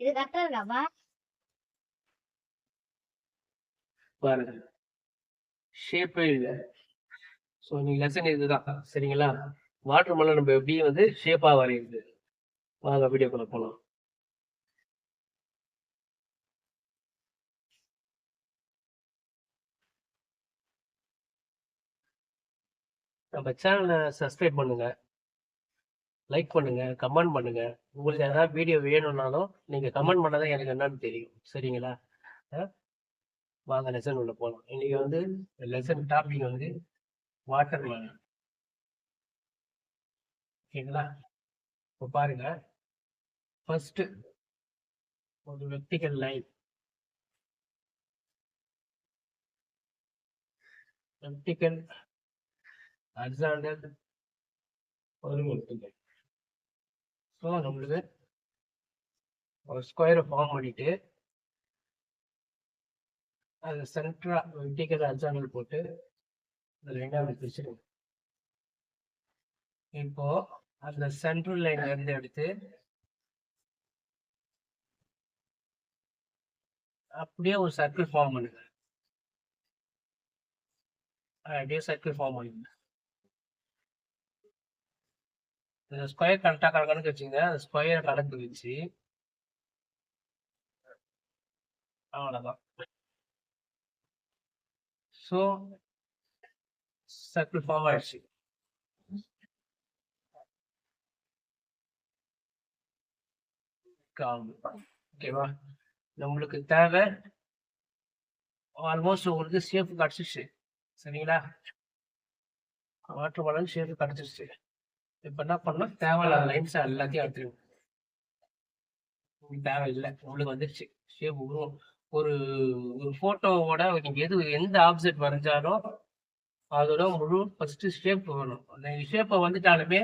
இது கரெக்டா இருக்காப்பா பாருங்க. ஷேப்பே இல்லை. ஸோ நீங்க லெசன் இதுதான். சரிங்களா? வாட்டர் மெலன் நம்ம எப்படி வந்து ஷேப்பா வரையுது. வாங்க வீடியோக்குள்ள போகலாம் நம்ம சேனலை சப்ஸ்கிரைப் பண்ணுங்க. லைக் பண்ணுங்க கமெண்ட் பண்ணுங்க. உங்களுக்கு ஏதாவது வீடியோ வேணும்னாலும் நீங்க கமெண்ட் பண்ணாதான் எனக்கு என்னன்னு தெரியும். சரிங்களா? வாங்க லெசன் உள்ள போகலாம் இன்னைக்கு வந்து லெசன் டாபிக் வந்து வாட்டர் மேலன் ஓகேங்களா? இப்போ பாருங்க. ஃபர்ஸ்ட் ஒரு வெர்டிக்கல் லைன் வெர்டிக்கல் ஹரிசாண்டல் ஒரு வெர்டிக்கல் ஸோ நம்மளுக்கு ஒரு ஸ்கொயரை ஃபார்ம் பண்ணிட்டு அது சென்ட்ரா வெர்டிக்கல் ஹரிசாண்டல் போட்டு அது ரெண்டாவது பிரிச்சிருங்க இப்போ அந்த சென்ட்ரல் லைன்ல இருந்து எடுத்து அப்படியே ஒரு சர்க்கிள் ஃபார்ம் பண்ணுங்க. அப்படியே சர்க்கிள் ஃபார்ம் பண்ணுங்க இந்த ஸ்கொயர் கரெக்டாக கணக்கு வச்சுங்க அந்த ஸ்கொயர் கணக்கு வச்சு. அவ்வளோதான் ஸோ சர்க்கிள் ஃபார்ம் ஆயிடுச்சு. ஓகேவா நம்மளுக்கு தேவை. ஆல்மோஸ்ட் உங்களுக்கு சேஃப் கிடச்சிருச்சு. சரிங்களா? வாட்டர் பாலன் சேஃப் கிடச்சிருச்சு. இப்போ என்ன பண்ணணும்? தேவையில்லாத லைன்ஸ் எல்லாத்தையும் எடுத்துருவோம் தேவையில்லை. உங்களுக்கு வந்துருச்சு. ஷேப் உருவம். ஒரு ஒரு ஃபோட்டோவோட நீங்கள் எது எந்த ஆப்ஜெக்ட் வரைஞ்சாலும் அதோட முழு ஃபர்ஸ்ட் ஷேப் வேணும். நீங்கள் ஷேப்பை வந்துட்டாலுமே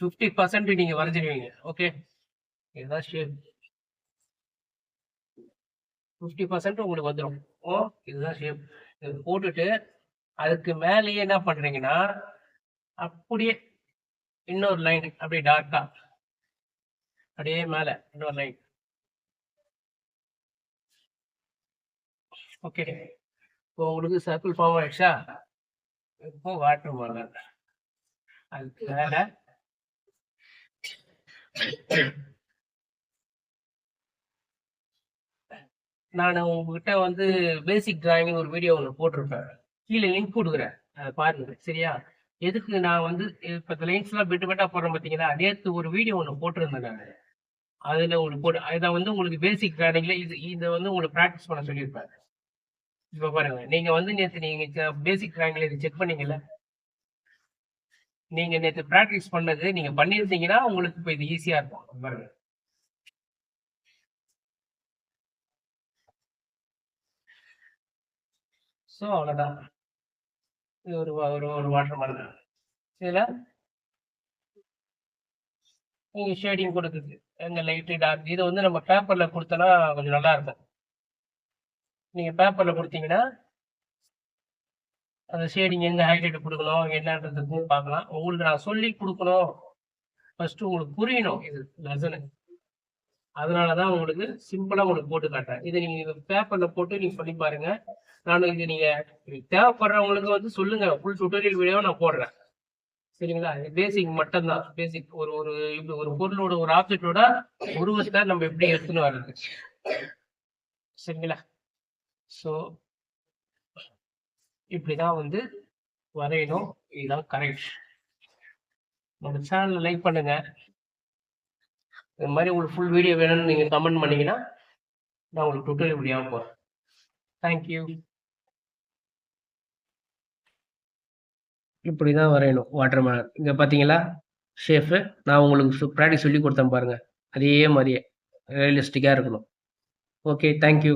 ஃபிஃப்டி பர்சன்ட் நீங்கள் வரைஞ்சிருவீங்க. ஓகே இதுதான் ஷேப் ஃபிஃப்டி பர்சன்ட் உங்களுக்கு வந்துடும் ஓ இதுதான் ஷேப் இது போட்டுட்டு அதுக்கு மேலேயே என்ன பண்றீங்கன்னா அப்படியே இன்னொரு லைன் அப்படியே டார்க்கா அப்படியே மேல இன்னொரு லைன் ஓகே இப்போ உங்களுக்கு சர்க்கிள் ஃபார்ம் ஆயிடுச்சா? இப்போ வாட்டர் மார்க் அதுக்கு மேல நான் உங்ககிட்ட வந்து பேசிக் டிராயிங் ஒரு வீடியோ ஒன்று போட்டிருப்பேன். கீழே லிங்க் கொடுக்குறேன். அதை பாருங்க. சரியா? எதுக்கு நான் வந்து இப்போ இந்த லைன்ஸ்லாம் பிட்டு பெட்டா போடுறேன் பார்த்தீங்களா நேற்று ஒரு வீடியோ ஒன்று போட்டிருந்தேன் நான். அதில் உங்களுக்கு போட்டு இதை வந்து உங்களுக்கு பேசிக் டிராயிங்ல இது இதை வந்து உங்களுக்கு ப்ராக்டிஸ் பண்ண சொல்லியிருப்பேன் இப்போ பாருங்க நீங்க வந்து நேற்று நீங்க பேசிக் டிராயிங்ல இது செக் பண்ணீங்கல்ல? நீங்க நேற்று ப்ராக்டிஸ் பண்ணது நீங்க பண்ணியிருந்தீங்கன்னா உங்களுக்கு இப்போ இது ஈஸியா இருக்கும். பாருங்க. ஸோ அவ்வளோதான் இது ஒரு வா- ஒரு ஒரு வாட்டர் மாதிரி இதில் நீங்கள் ஷேடிங் கொடுக்குது. எங்க லைட்டு டார்க் இதை வந்து நம்ம பேப்பரில் கொடுத்தோன்னா கொஞ்சம் நல்லா இருக்கும். நீங்கள் பேப்பரில் கொடுத்தீங்கன்னா அந்த ஷேடிங் எங்கே ஹைலைட் கொடுக்கணும் என்னன்றது பார்க்கலாம். உங்களுக்கு நான் சொல்லி கொடுக்கணும். ஃபஸ்ட்டு உங்களுக்கு புரியணும் இது லெசனு. அதனால தான் உங்களுக்கு சிம்பிளாக உங்களுக்கு போட்டு காட்டுறேன். இதை நீங்கள் பேப்பரில் போட்டு நீங்கள் பண்ணி பாருங்க. நானும் இது நீங்கள் தேவைப்படுறவங்களுக்கு வந்து சொல்லுங்க. ஃபுல் டுட்டோரியல் வீடியோ நான் போடுறேன். சரிங்களா? பேசிக் மட்டும்தான். பேசிக் ஒரு ஒரு இப்படி ஒரு பொருளோட ஒரு ஆப்ஜெக்டோட உருவத்தை நம்ம எப்படி எடுத்துன்னு வர்றது? சரிங்களா? ஸோ இப்படிதான் வந்து வரையணும். இதுதான் கரெக்ட் நம்ம சேனலை லைக் பண்ணுங்க. இந்த மாதிரி உங்களுக்கு ஃபுல் வீடியோ வேணும்னு நீங்கள் கமெண்ட் பண்ணீங்கன்னா நான் உங்களுக்கு டுட்டோரியல் வீடியோ போகிறேன் தேங்க்யூ இப்படி தான் வரையணும் வாட்டர் மேலன் இங்கே பார்த்தீங்களா ஷேஃபு நான் உங்களுக்கு ப்ராக்டிஸ் சொல்லி கொடுத்தேன் பாருங்கள் அதே மாதிரியே ரியலிஸ்டிக்காக இருக்கணும். Okay thank you